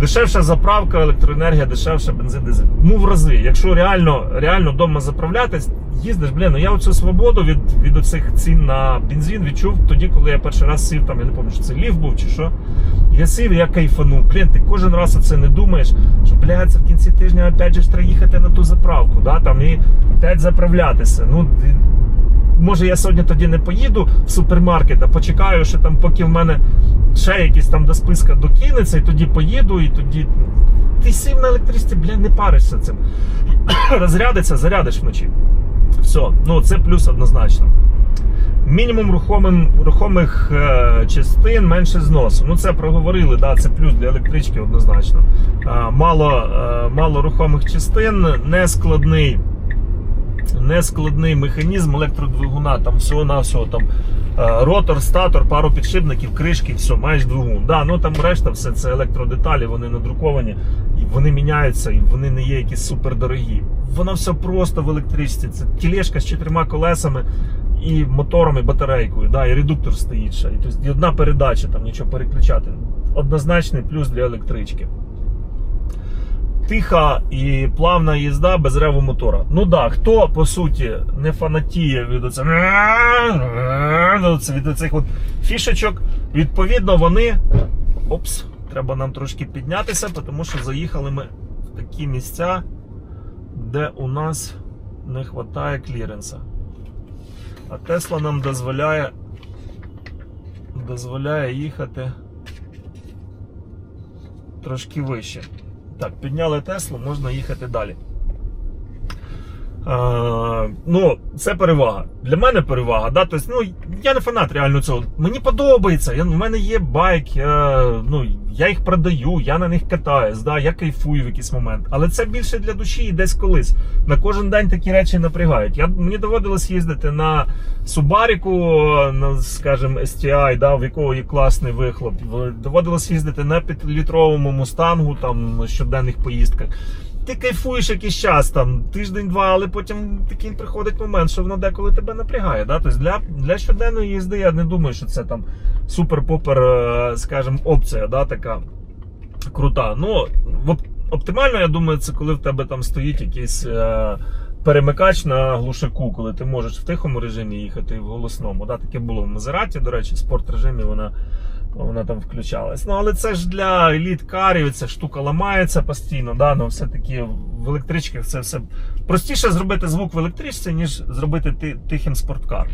Дешевша заправка, електроенергія, дешевша бензин, дизель. Ну в рази. Якщо реально реально вдома заправлятись, їздиш, блін, ну я оцю свободу від, від оцих цін на бензин відчув тоді, коли я перший раз сів, там, я не пам'ятаю, що це ліфт був чи що. Я сів, я кайфанув. Блін, ти кожен раз оце не думаєш, що блядь, це в кінці тижня опять же треба їхати на ту заправку, да, там, і опять заправлятися. Ну, може я сьогодні тоді не поїду в супермаркет, а почекаю, що там, поки в мене ще якісь там до списка докинеться, і тоді поїду, і тоді. Ти сів на електричці, бля, не паришся цим. Розрядиться, зарядиш вночі. Все, ну це плюс однозначно. Мінімум рухомим, рухомих е, частин менше зносу. Ну це проговорили, да, це плюс для електрички однозначно. Е, мало, е, мало рухомих частин, нескладний нескладний механізм електродвигуна, там всього-навсього там е, ротор, статор, пару підшипників, кришки, все, маєш двигун. Да, ну там решта, все це електродеталі, вони надруковані, вони міняються, і вони не є якісь супердорогі. Воно все просто в електричці. Це тілешка з чотирма колесами. І мотором, і батарейкою, да, і редуктор стоїть ще. І, тобто, і одна передача, там нічого переключати. Однозначний плюс для електрички тиха і плавна їзда без реву мотора. Ну да, хто по суті не фанатіє від оце, від оцих от фішечок, відповідно, вони. Опс, треба нам трошки піднятися, тому що заїхали ми в такі місця, де у нас не вистачає кліренса. А Тесла нам дозволяє дозволяє їхати трошки вище. Так, підняли Теслу, можна їхати далі. А, ну, це перевага. Для мене перевага. Да? Тобто, ну, я не фанат реально цього. Мені подобається. Я, у мене є байк, я, ну, я їх продаю, я на них катаюсь, да? я кайфую в якийсь момент. Але це більше для душі і десь колись. На кожен день такі речі напрягають. Я, мені доводилось їздити на Субаріку, на, скажімо, STI, да, в якого є класний вихлоп. Доводилось їздити на 5-літровому мустангу там, на щоденних поїздках. Ти кайфуєш якийсь час, там тиждень-два, але потім такий приходить момент, що воно деколи тебе напрягає. Да? Тобто для, для щоденної їзди я не думаю, що це там супер-попер, е, скажімо, опція, да, така крута. Ну, оптимально, я думаю, це коли в тебе там стоїть якийсь. Е, Перемикач на глушаку, коли ти можеш в тихому режимі їхати і в голосному. Да, таке було в Мазераті, до речі, в спорт режимі вона вона там включалась. Ну, але це ж для еліт карів, ця штука ламається постійно. Да? Ну, все-таки в електричках це все простіше зробити звук в електричці, ніж зробити ти- тихим спорткар.